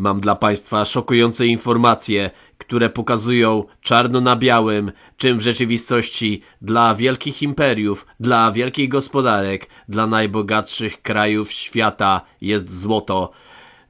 Mam dla Państwa szokujące informacje, które pokazują czarno na białym, czym w rzeczywistości dla wielkich imperiów, dla wielkich gospodarek, dla najbogatszych krajów świata jest złoto.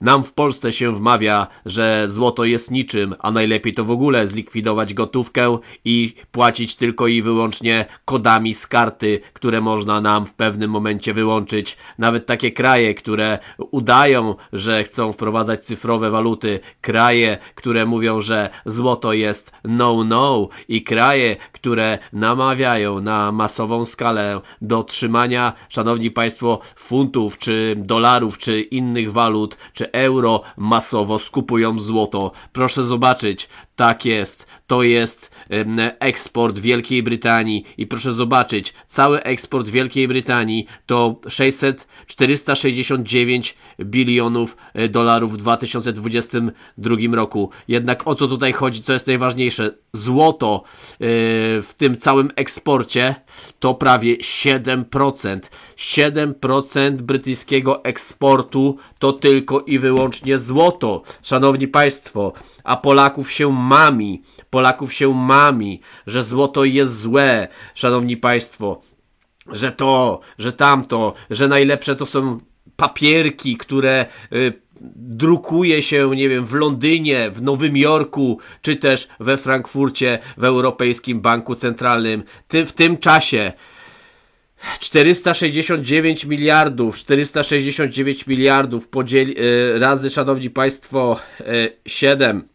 Nam w Polsce się wmawia, że złoto jest niczym, a najlepiej to w ogóle zlikwidować gotówkę i płacić tylko i wyłącznie kodami z karty, które można nam w pewnym momencie wyłączyć. Nawet takie kraje, które udają, że chcą wprowadzać cyfrowe waluty, kraje, które mówią, że złoto jest no-no i kraje, które namawiają na masową skalę do trzymania, szanowni państwo, funtów, czy dolarów, czy innych walut, czy euro masowo skupują złoto. Proszę zobaczyć, tak jest. To jest eksport Wielkiej Brytanii i proszę zobaczyć, cały eksport Wielkiej Brytanii to 600, 469 bilionów e, dolarów w 2022 roku. Jednak o co tutaj chodzi, co jest najważniejsze? Złoto e, w tym całym eksporcie to prawie 7%. 7% brytyjskiego eksportu to tylko i wyłącznie złoto. Szanowni Państwo, a Polaków się mami, Polaków się mami, że złoto jest złe, szanowni państwo, że to, że tamto, że najlepsze to są papierki, które y, drukuje się, nie wiem, w Londynie, w Nowym Jorku, czy też we Frankfurcie, w Europejskim Banku Centralnym. Ty, w tym czasie 469 miliardów, 469 miliardów podzieli, y, razy, szanowni państwo, y, 7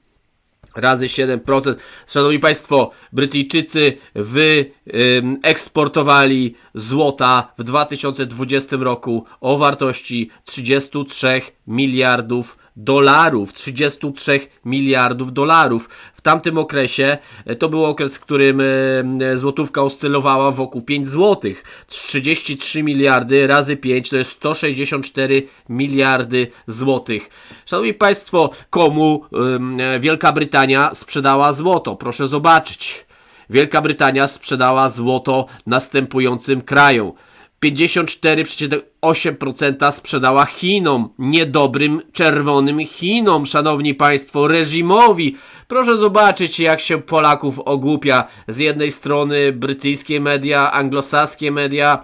razy 7%. Szanowni Państwo, Brytyjczycy wy ym, eksportowali złota w 2020 roku o wartości 33 miliardów dolarów, 33 miliardów dolarów. W tamtym okresie e, to był okres, w którym e, złotówka oscylowała wokół 5 złotych. 33 miliardy razy 5 to jest 164 miliardy złotych. Szanowni Państwo, komu Wielka Brytania sprzedała złoto? Proszę zobaczyć. Wielka Brytania sprzedała złoto następującym krajom. 54,8% sprzedała Chinom, niedobrym czerwonym Chinom, szanowni państwo, reżimowi. Proszę zobaczyć, jak się Polaków ogłupia. Z jednej strony brytyjskie media, anglosaskie media,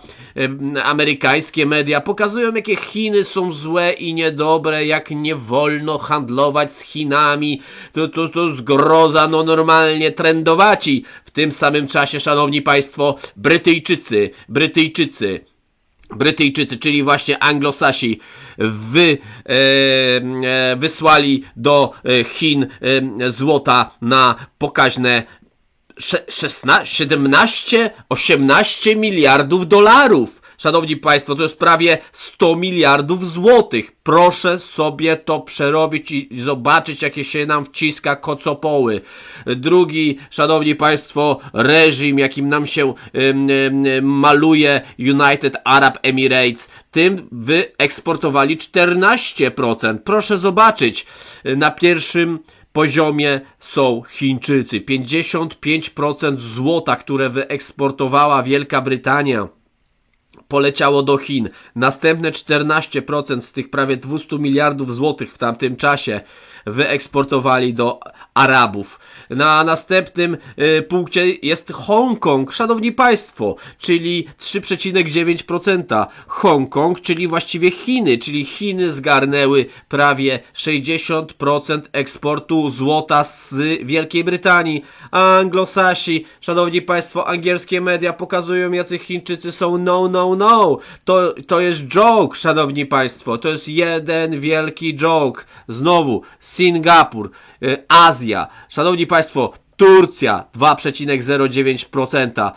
amerykańskie media pokazują, jakie Chiny są złe i niedobre, jak nie wolno handlować z Chinami. To, to, to zgroza, no normalnie trendowaci. W tym samym czasie, szanowni państwo, Brytyjczycy, Brytyjczycy, Brytyjczycy, czyli właśnie anglosasi, wy, e, e, wysłali do e, Chin e, złota na pokaźne sze- 16, 17, 18 miliardów dolarów. Szanowni Państwo, to jest prawie 100 miliardów złotych. Proszę sobie to przerobić i zobaczyć, jakie się nam wciska kocopoły. Drugi, Szanowni Państwo, reżim, jakim nam się ym, maluje United Arab Emirates, tym wy eksportowali 14%. Proszę zobaczyć, na pierwszym poziomie są Chińczycy. 55% złota, które wyeksportowała Wielka Brytania poleciało do Chin. Następne 14% z tych prawie 200 miliardów złotych w tamtym czasie wyeksportowali do Arabów. Na następnym y, punkcie jest Hongkong, szanowni państwo, czyli 3,9%. Hongkong, czyli właściwie Chiny, czyli Chiny zgarnęły prawie 60% eksportu złota z Wielkiej Brytanii. Anglosasi, szanowni państwo, angielskie media pokazują, jacy Chińczycy są no, no, no. To, to jest joke, szanowni państwo. To jest jeden wielki joke. Znowu, Singapur, Azja. Szanowni Państwo, Turcja 2,09%.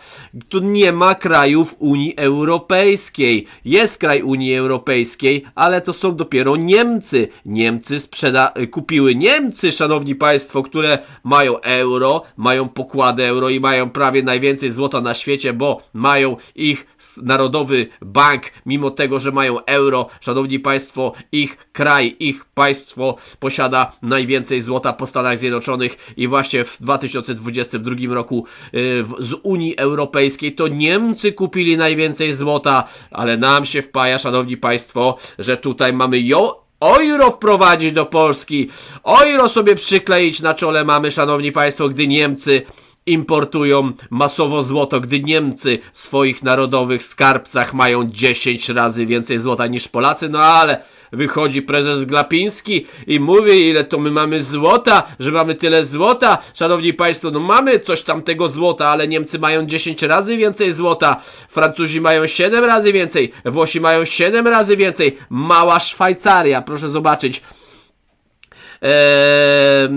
Tu nie ma krajów Unii Europejskiej. Jest kraj Unii Europejskiej, ale to są dopiero Niemcy. Niemcy sprzeda kupiły Niemcy, szanowni państwo, które mają euro, mają pokłady euro i mają prawie najwięcej złota na świecie, bo mają ich narodowy bank, mimo tego, że mają euro, szanowni państwo, ich kraj, ich państwo posiada najwięcej złota po Stanach Zjednoczonych i właśnie w 2022 roku y, z Unii Europejskiej. To Niemcy kupili najwięcej złota, ale nam się wpaja, szanowni państwo, że tutaj mamy jo euro wprowadzić do Polski, euro sobie przykleić na czole mamy, szanowni państwo, gdy Niemcy importują masowo złoto, gdy Niemcy w swoich narodowych skarbcach mają 10 razy więcej złota niż Polacy, no ale wychodzi prezes Glapiński i mówi, ile to my mamy złota, że mamy tyle złota. Szanowni Państwo, no mamy coś tam tego złota, ale Niemcy mają 10 razy więcej złota, Francuzi mają 7 razy więcej, Włosi mają 7 razy więcej, mała Szwajcaria, proszę zobaczyć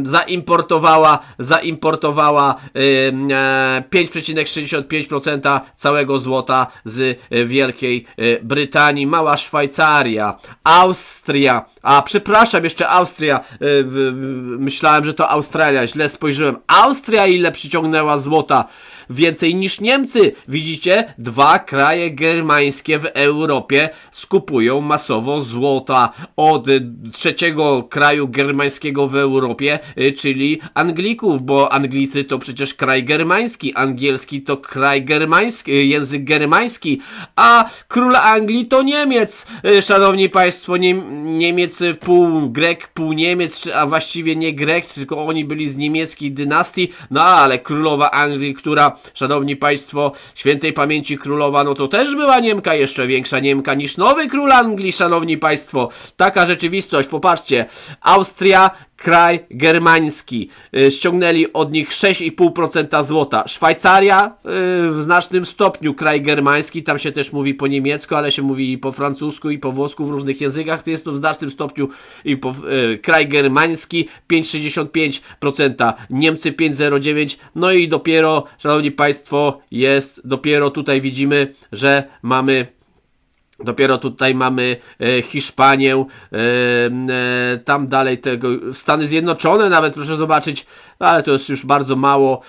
zaimportowała, zaimportowała e, 5,65% całego złota z e, Wielkiej e, Brytanii. Mała Szwajcaria, Austria, a przepraszam, jeszcze Austria, e, myślałem, że to Australia, źle spojrzyłem. Austria ile przyciągnęła złota? Więcej niż Niemcy. Widzicie? Dwa kraje germańskie w Europie skupują masowo złota od trzeciego kraju germańskiego w Europie, y, czyli Anglików, bo Anglicy to przecież kraj germański, angielski to kraj germański, y, język germański, a król Anglii to Niemiec. Y, Szanowni Państwo, Niem Niemiec pół Grek, pół Niemiec, a właściwie nie Grek, tylko oni byli z niemieckiej dynastii, no ale królowa Anglii, która, szanowni państwo, świętej pamięci królowa, no to też była Niemka, jeszcze większa Niemka niż nowy król Anglii, szanowni państwo. Taka rzeczywistość, popatrzcie, Austria, kraj germański, y, ściągnęli od nich 6,5% złota. Szwajcaria y, w znacznym stopniu kraj germański, tam się też mówi po niemiecku, ale się mówi i po francusku i po włosku w różnych językach, to jest to w znacznym stopniu i po, y, kraj germański 5,65%, Niemcy 5,09%, no i dopiero, szanowni państwo, jest, dopiero tutaj widzimy, że mamy Dopiero tutaj mamy e, Hiszpanię, e, e, tam dalej tego, Stany Zjednoczone nawet, proszę zobaczyć, no, ale to jest już bardzo mało.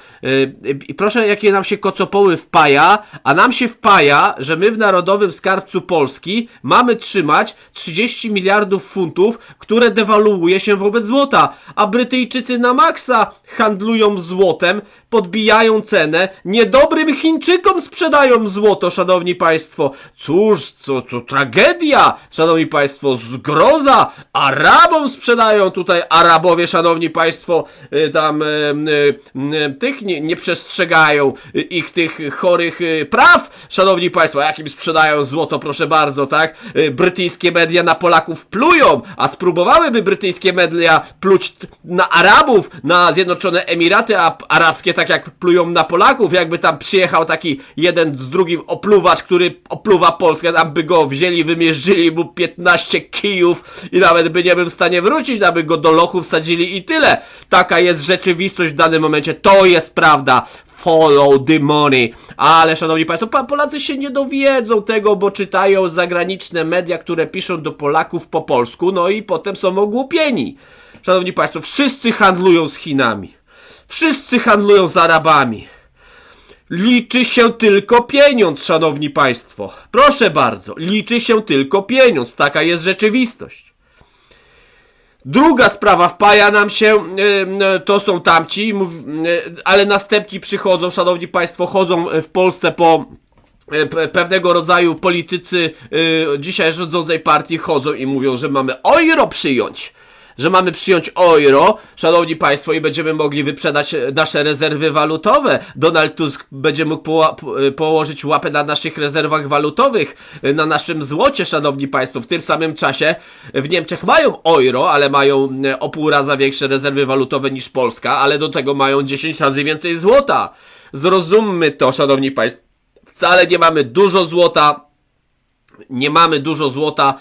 I proszę, jakie nam się kocopoły wpaja, a nam się wpaja, że my w Narodowym Skarbcu Polski mamy trzymać 30 miliardów funtów, które dewaluuje się wobec złota, a Brytyjczycy na maksa handlują złotem, podbijają cenę, niedobrym Chińczykom sprzedają złoto, szanowni państwo. Cóż, co, co tragedia, szanowni państwo, zgroza. Arabom sprzedają tutaj Arabowie, szanowni państwo, y, tam y, y, tych nie, nie przestrzegają ich tych chorych praw, szanowni państwo, jakim sprzedają złoto, proszę bardzo, tak? Brytyjskie media na Polaków plują, a spróbowałyby brytyjskie media pluć na Arabów, na Zjednoczone Emiraty Arabskie, tak jak plują na Polaków, jakby tam przyjechał taki jeden z drugim opluwacz, który opluwa Polskę, tam by go wzięli, wymierzyli mu 15 kijów i nawet by nie był w stanie wrócić, aby go do lochu wsadzili i tyle. Taka jest rzeczywistość w danym momencie, to jest prawda. Follow the money. Ale szanowni państwo, pa- Polacy się nie dowiedzą tego, bo czytają zagraniczne media, które piszą do Polaków po polsku, no i potem są ogłupieni. Szanowni państwo, wszyscy handlują z Chinami. Wszyscy handlują z Arabami. Liczy się tylko pieniądz, szanowni państwo. Proszę bardzo, liczy się tylko pieniądz. Taka jest rzeczywistość. Druga sprawa wpaja nam się, y, to są tamci, y, ale następni przychodzą, szanowni państwo, chodzą w Polsce po pe- pewnego rodzaju politycy dzisiaj rządzącej partii chodzą i mówią, że mamy euro przyjąć. Że mamy przyjąć euro, szanowni państwo, i będziemy mogli wyprzedać e, nasze rezerwy walutowe. Donald Tusk będzie mógł y, położyć łapę na naszych rezerwach walutowych, y, na naszym złocie, szanowni państwo. W tym samym czasie w Niemczech mają euro, ale mają o pół raza większe rezerwy walutowe niż Polska, ale do tego mają 10 razy więcej złota. Zrozummy to, szanowni państwo. Wcale nie mamy dużo złota, nie mamy dużo złota.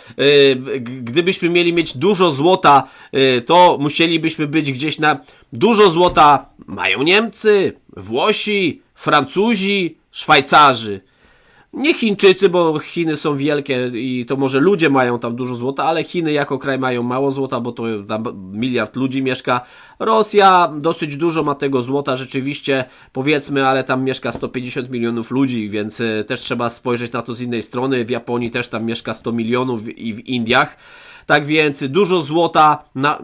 G- Gdybyśmy mieli mieć dużo złota, yy, to musielibyśmy być gdzieś na. Dużo złota mają Niemcy, Włosi, Francuzi, Szwajcarzy. Nie Chińczycy, bo Chiny są wielkie i to może ludzie mają tam dużo złota, ale Chiny jako kraj mają mało złota, bo to tam miliard ludzi mieszka. Rosja dosyć dużo ma tego złota, rzeczywiście, powiedzmy, ale tam mieszka 150 milionów ludzi, więc e, też trzeba spojrzeć na to z innej strony. W Japonii też tam mieszka 100 milionów i w Indiach. Tak więc dużo złota, na,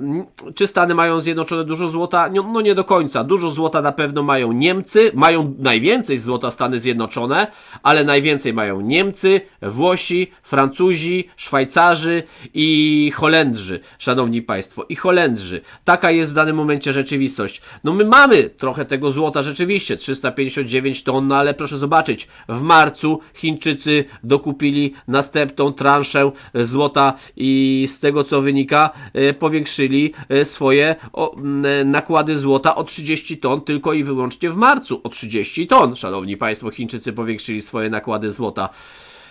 czy Stany mają zjednoczone dużo złota? No, no nie do końca. Dużo złota na pewno mają Niemcy, mają najwięcej złota Stany Zjednoczone, ale najwięcej mają Niemcy, Włosi, Francuzi, Szwajcarzy i Holendrzy, szanowni państwo, i Holendrzy. Taka jest w danym momencie rzeczywistość. No my mamy trochę tego złota rzeczywiście, 359 ton, no ale proszę zobaczyć, w marcu Chińczycy dokupili następną transzę złota i z tego co wynika e, powiększyli e, swoje e, nakłady złota o 30 ton tylko i wyłącznie w marcu. O 30 ton, szanowni państwo, Chińczycy powiększyli swoje nakłady złota.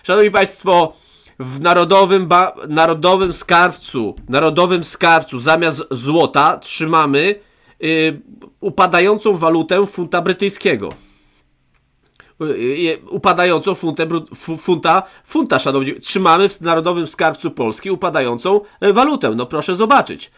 Szanowni państwo, w narodowym, ba- narodowym skarbcu, narodowym skarbcu zamiast złota trzymamy y, upadającą walutę funta brytyjskiego. Y, y, upadającą funtę, funta, funta, szanowni, trzymamy w Narodowym Skarbcu Polski upadającą e, walutę. No proszę zobaczyć.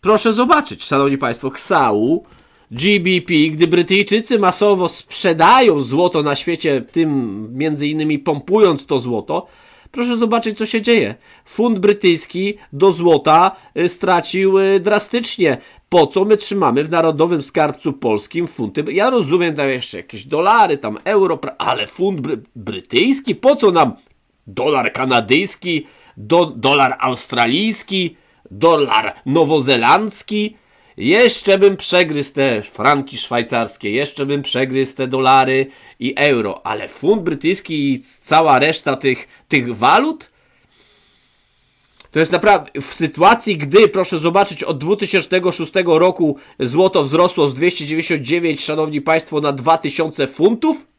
Proszę zobaczyć, szanowni państwo, Ksału, GBP, gdy Brytyjczycy masowo sprzedają złoto na świecie, tym między innymi pompując to złoto, proszę zobaczyć, co się dzieje. Funt brytyjski do złota y, stracił y, drastycznie. Po co my trzymamy w Narodowym Skarbcu Polskim funty? Ja rozumiem tam jeszcze jakieś dolary, tam euro, ale funt bry- brytyjski? Po co nam dolar kanadyjski, do, dolar australijski, dolar nowozelandzki? Jeszcze bym przegryzł te franki szwajcarskie, jeszcze bym przegryzł te dolary i euro, ale funt brytyjski i cała reszta tych, tych walut? To jest naprawdę w sytuacji, gdy, proszę zobaczyć, od 2006 roku złoto wzrosło z 299, szanowni państwo, na 2000 funtów.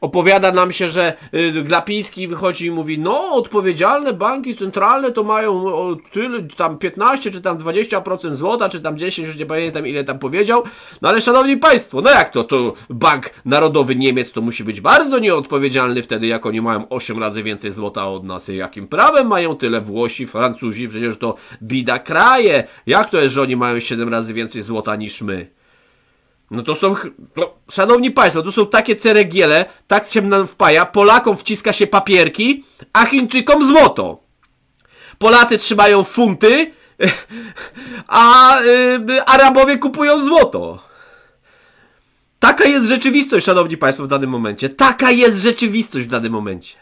Opowiada nam się, że y, Glapiński wychodzi i mówi, no odpowiedzialne banki centralne to mają tyle, tam 15 czy tam 20% złota, czy tam 10, już nie pamiętam ile tam powiedział. No ale szanowni państwo, no jak to, to Bank Narodowy Niemiec to musi być bardzo nieodpowiedzialny wtedy, jak oni mają 8 razy więcej złota od nas. I jakim prawem mają tyle Włosi, Francuzi, przecież to bida kraje. Jak to jest, że oni mają 7 razy więcej złota niż my? No to są, no, szanowni państwo, to są takie ceregiele, tak się nam wpaja, Polakom wciska się papierki, a Chińczykom złoto. Polacy trzymają funty, a y, Arabowie kupują złoto. Taka jest rzeczywistość, szanowni państwo, w danym momencie. Taka jest rzeczywistość w danym momencie.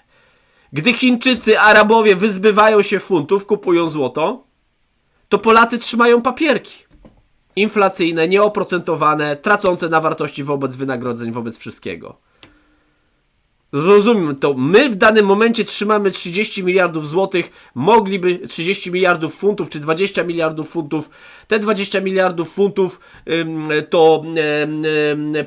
Gdy Chińczycy, Arabowie wyzbywają się funtów, kupują złoto, to Polacy trzymają papierki inflacyjne, nieoprocentowane, tracące na wartości wobec wynagrodzeń, wobec wszystkiego. Zrozumiem to. My w danym momencie trzymamy 30 miliardów złotych, mogliby 30 miliardów funtów, czy 20 miliardów funtów. Te 20 miliardów funtów to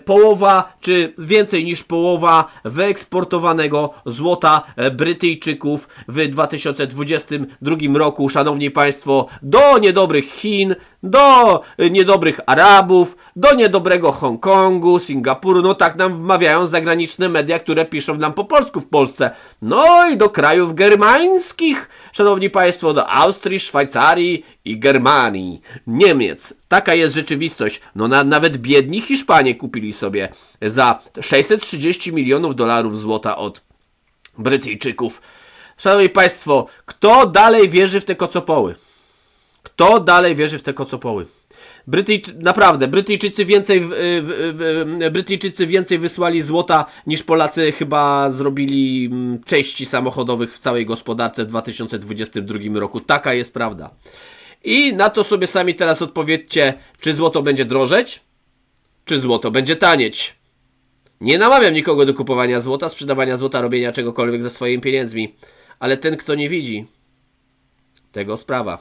połowa, czy więcej niż połowa wyeksportowanego złota Brytyjczyków w 2022 roku, szanowni państwo, do niedobrych Chin, do y, niedobrych Arabów, do niedobrego Hongkongu, Singapuru, no tak nam wmawiają zagraniczne media, które piszą nam po polsku w Polsce. No i do krajów germańskich, szanowni państwo, do Austrii, Szwajcarii i Germanii, Niemiec. Taka jest rzeczywistość. No na, nawet biedni Hiszpanie kupili sobie za 630 milionów dolarów złota od Brytyjczyków. Szanowni państwo, kto dalej wierzy w te kocopoły? Kto dalej wierzy w te kocopoły? Brytyjczy, naprawdę, Brytyjczycy więcej, w, w, w, Brytyjczycy więcej wysłali złota niż Polacy chyba zrobili mm, części samochodowych w całej gospodarce w 2022 roku. Taka jest prawda. I na to sobie sami teraz odpowiedzcie, czy złoto będzie drożeć, czy złoto będzie tanieć. Nie namawiam nikogo do kupowania złota, sprzedawania złota, robienia czegokolwiek ze swoimi pieniędzmi, ale ten, kto nie widzi, tego sprawa.